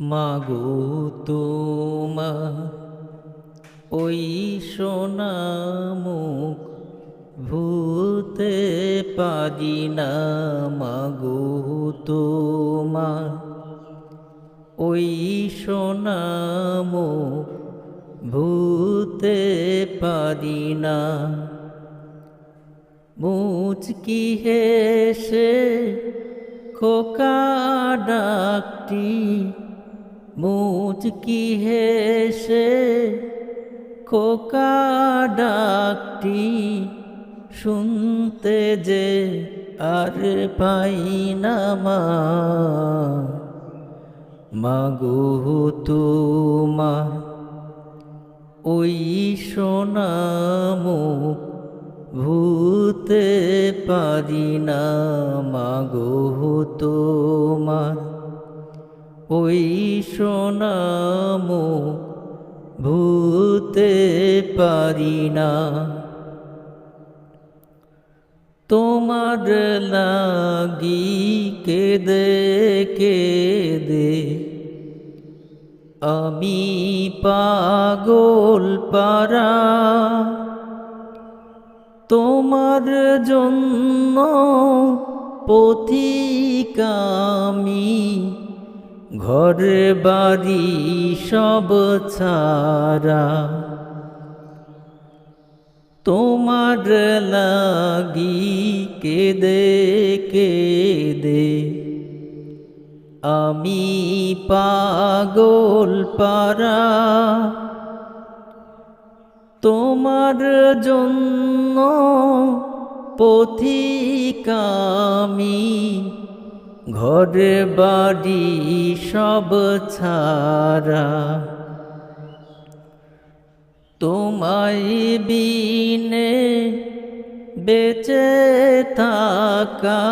মাগো তোমার ওই সোনা মুখ ভূতে পারি না মাগো তোমার ওই সোনা মুখ ভূতে পারি না। মুচকি হেসে খোকা ডাকটি মুচকি হেসে খোকা ডাকটি শুনতে যে আর পাই না মা। মাগো তোমার ওই সোনা মুখ ভূতে পারি না। মাগো তোমার ওই সোনা মুখ ভূতে পারি না। তোমার লাগি কেদে কেদে আমি পাগল পারা। তোমার জন্য পথিকামি ঘর বাড়ি সব ছাড়া। তোমার লাগি কেদে কেদে। আমি পাগল পারা তোমার জন্য পথিকামি ঘর বাড়ি সব ছাড়া। তোমায় বিনে বেঁচে থাকা,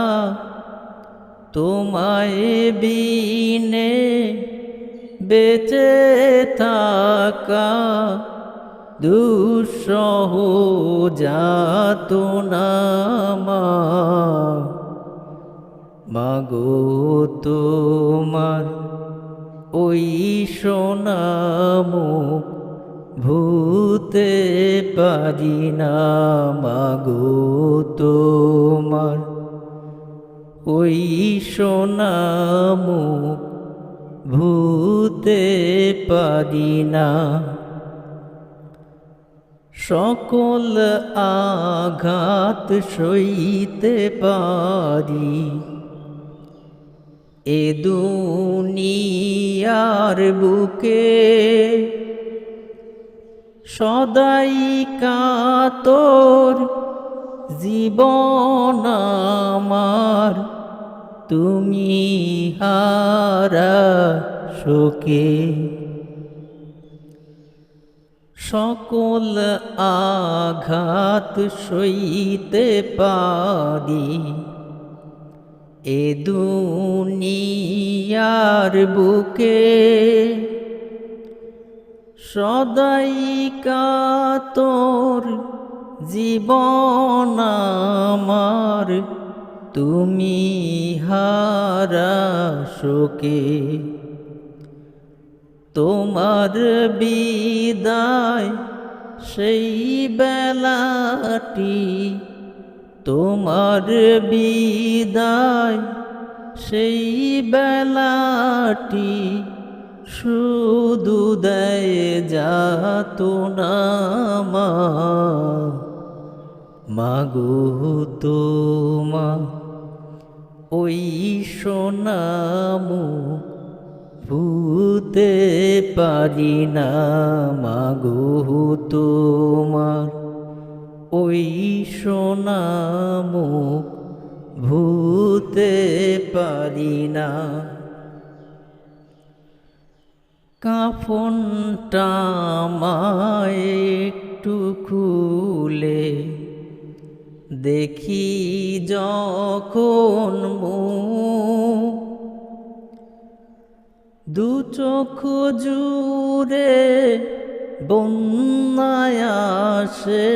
তোমায় বিনে বেঁচে থাকা দুঃসহ যাত নামা মাগো তোমার ওই সোনামুখ ভূতে পারি না, মাগো তোমার ওই সোনামুখ ভূতে পারি না। সকল আঘাত সইতে পারি এ দুনিয়ার বুকে সদাই কাতর জীবন আমার তুমি হারা শোকে। সকল আঘাত সইতে পারি। এ দুনিয়ার বুকে সদাই কাতর জীবন আমার তুমি হারা শোকে। তোমার বিদায় সেই বেলাটি তোমার বিদায়, সেই বেলাটি শুধু দেয় যাত নামা মাগো তোমা, ওই সোনামু ভূতে পারি না। মাগো তোমার ওই সোনামুখ ভূতে পারি না। কাফনটা আমায় একটু খুলে দেখি যখন মুখ দু চোখ জুড়ে বন্যায় আসে।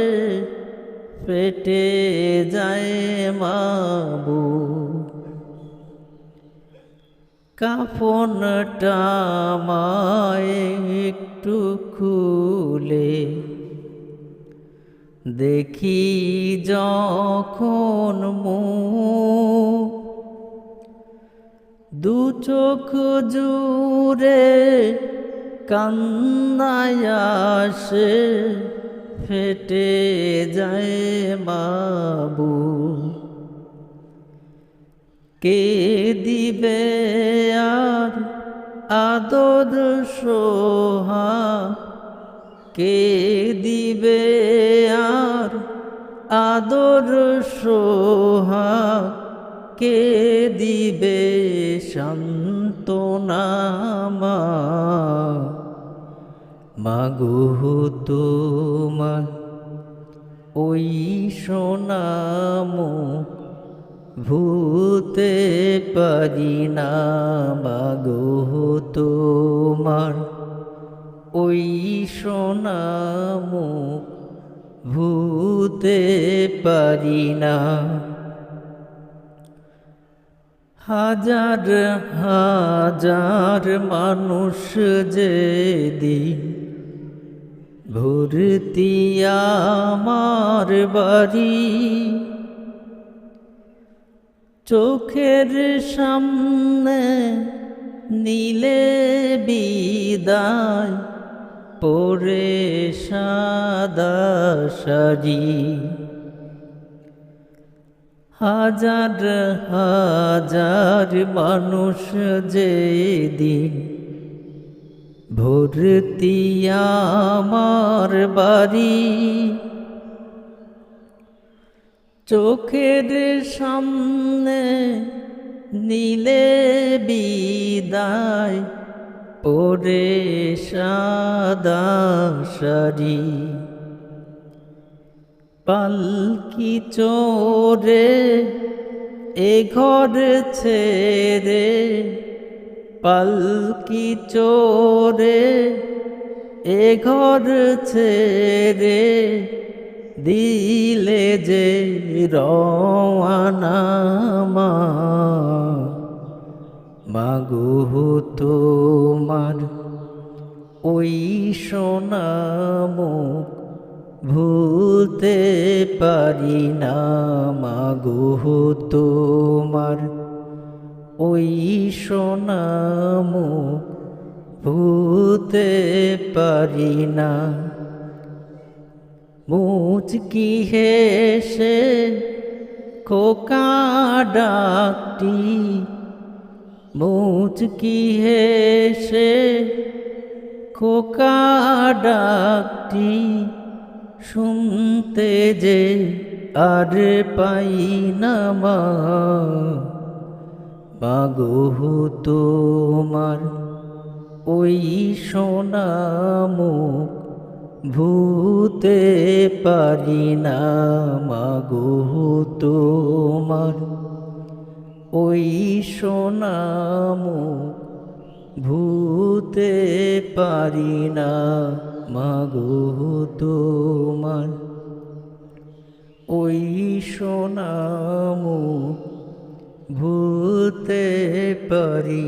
পেটে যায় মাবু। কাফনটা আমায় একটু খুলে দেখি যখন মু দু চোখ জুড়ে কান্নায় আসে। ফেটে যায় বাবু। কে দিবে আর আদর সোহা? কে দিবে আর আদর সোহা? কে দিবে শান্তনামা মাগু তোমার ওই সোনামো ভূতে পারি না। মাগো তোমার ওই সোনামো ভূতে পারি না। হাজার হাজার মানুষ যে দিন ভর্তি আমার বাড়ি। চোখের সামনে নীলে বিদায় পরে সাদা হাজার হাজার মানুষ যে দিন ভর্তি আমার বাড়ি। চোখের সামনে নীলে বিদায়, পরে সাদা সারি পালকি চোরে এ ঘর ছেড়ে পালকি চোরে, এ ঘর ছেড়ে দিলে যে রওয়ানামা মাগু তোমার ওই সোনামুখ ভুলতে পারি না। মাগো তোমার ওই সোনামুখ ভুলতে পারি না। মুচকি হেসে খোকা ডাকটি, মুচকি হেসে খোকা ডাকটি শুনতে যে আর পাই না মা। মাগো তোমার, ওই সোনামুখ ভূতে পারি না। মাগো তোমার, ওই সোনামুখ ভূতে পারি না। মাগো তোমার, ওই সোনামুখ ভূতে পারি